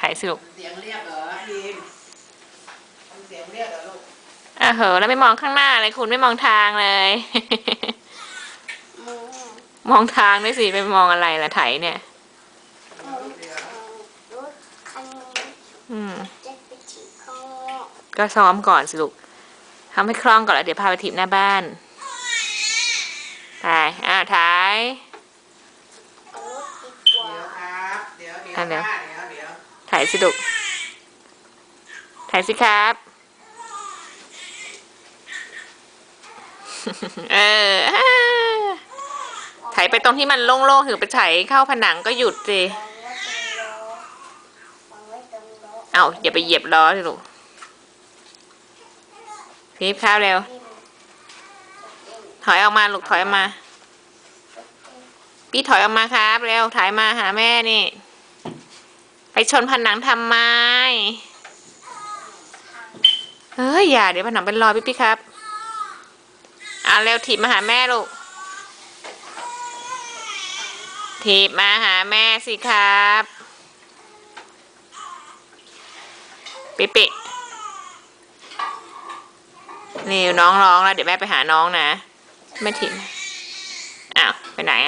ถ่ายสิลูกเสียงเรียกเหรอพิมทำเสียงเรียกเหรอลูกอะเหอะแล้วไม่มองข้างหน้าเลยคุณไม่มองทางเลยมูมองทางด้วยสิไปมองอะไรล่ะไถเนี่ยมูรถคันนี้อืมจะไปถีบข้างนอกก็ซ้อมก่อนสิลูกทำให้คล่องก่อนแล้วเดี๋ยวพาไปถีบหน้าบ้านถ่ายอ่าถ่ายเอารถดีกว่าเดี๋ยวครับ เดี๋ยวเดี๋ยวอะเดี๋ยวป้ายวเดี๋ยวถ่ายสิลูกถ่ายสิครับ เออถ่ายไปตรงที่มันโล่งๆถือไปถ่ายเข้าผนังก็หยุดสิ เอาอย่าไปเหยียบล้อสิลูกพีบข้าวเร็ว ถอยออกมาลูกถอยออกมา พี่ถอยออกมาครับ เร็ว ถอยมาหาแม่นี่ ชนผนังทำไมเฮ้ยอย่าเดี๋ยวผนังเป็นรอยพี่พี่ครับอ่าเร็วถีบมาหาแม่ลูกถีบมาหาแม่สิครับปิปินี่น้องร้องแล้วเดี๋ยวแม่ไปหาน้องนะไม่ถีบอ้าวไปไหนอะ